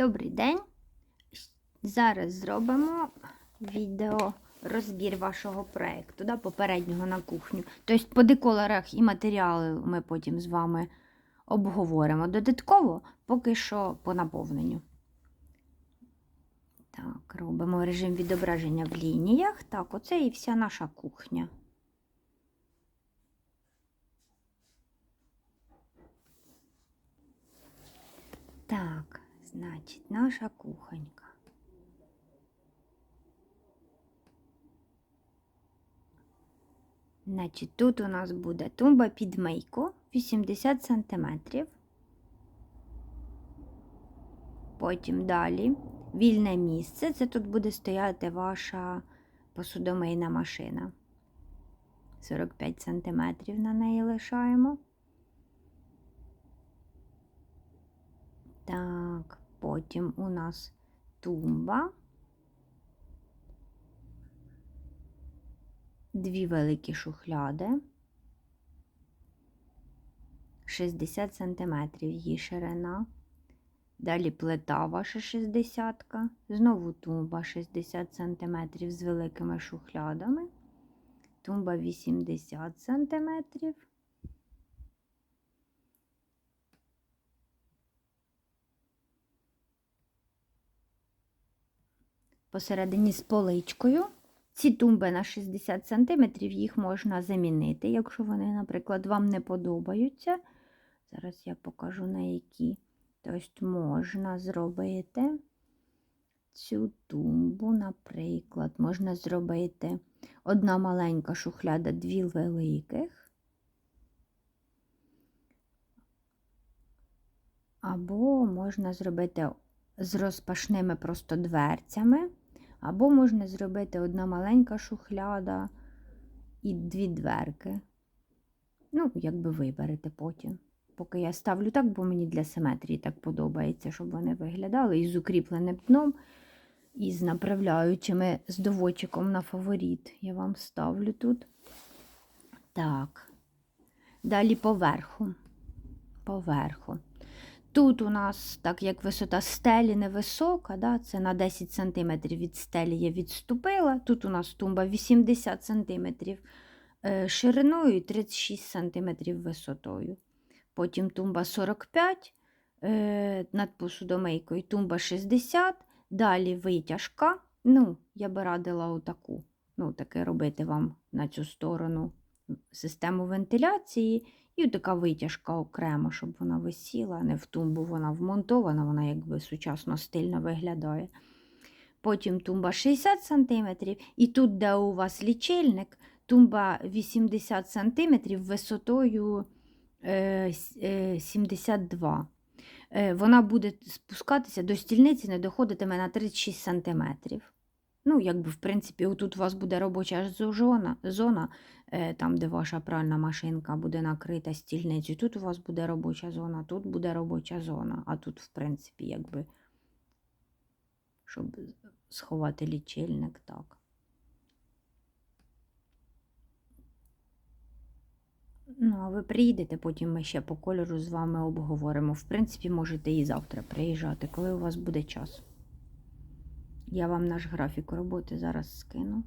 Добрий день. Зараз зробимо відео розбір вашого проєкту, да, попереднього на кухню. Тобто по деколорах і матеріали ми потім з вами обговоримо додатково, поки що по наповненню. Так, робимо режим відображення в лініях. Так, оце і вся наша кухня. Так, значить, наша кухонька. Значить, тут у нас буде тумба під мийку 80 см. Потім далі вільне місце. Це тут буде стояти ваша посудомийна машина. 45 см на неї лишаємо. Так, потім у нас тумба. Дві великі шухляди. 60 см її ширина. Далі плита ваша 60 Знову тумба 60 см з великими шухлядами. Тумба 80 см. Посередині з поличкою. Ці тумби на 60 см їх можна замінити, якщо вони, наприклад, вам не подобаються. Зараз я покажу на які. Тобто можна зробити цю тумбу, наприклад, можна зробити одна маленька шухляда, дві великих. Або можна зробити з розпашними просто дверцями. Або можна зробити одна маленька шухляда і дві дверки. Ну, як би виберете потім. Поки я ставлю так, бо мені для симетрії так подобається, щоб вони виглядали із укріпленим дном, і з направляючими з доводчиком на фаворит. Я вам ставлю тут. Так. Далі поверху. Поверху. Тут у нас, так як висота стелі невисока, да, це на 10 см від стелі я відступила. Тут у нас тумба 80 см шириною і 36 см висотою. Потім тумба 45 е, над посудомийкою, тумба 60, далі витяжка. Ну, Я би радила отаку, ну, таке робити вам на цю сторону систему вентиляції. І така витяжка окремо, щоб вона висіла, не в тумбу вона вмонтована, вона якби сучасно стильно виглядає. Потім тумба 60 см, і тут, де у вас лічильник, тумба 80 см висотою 72 Вона буде спускатися до стільниці, не доходитиме на 36 см. Ну, якби, в принципі, тут у вас буде робоча зона, зона, там, де ваша пральна машинка буде накрита стільницею. Тут у вас буде робоча зона, тут буде робоча зона, а тут, в принципі, якби, щоб сховати лічильник, так. Ну, а ви приїдете, потім ми ще по кольору з вами обговоримо. В принципі, можете і завтра приїжджати, коли у вас буде час. Я вам наш графік роботи зараз скину.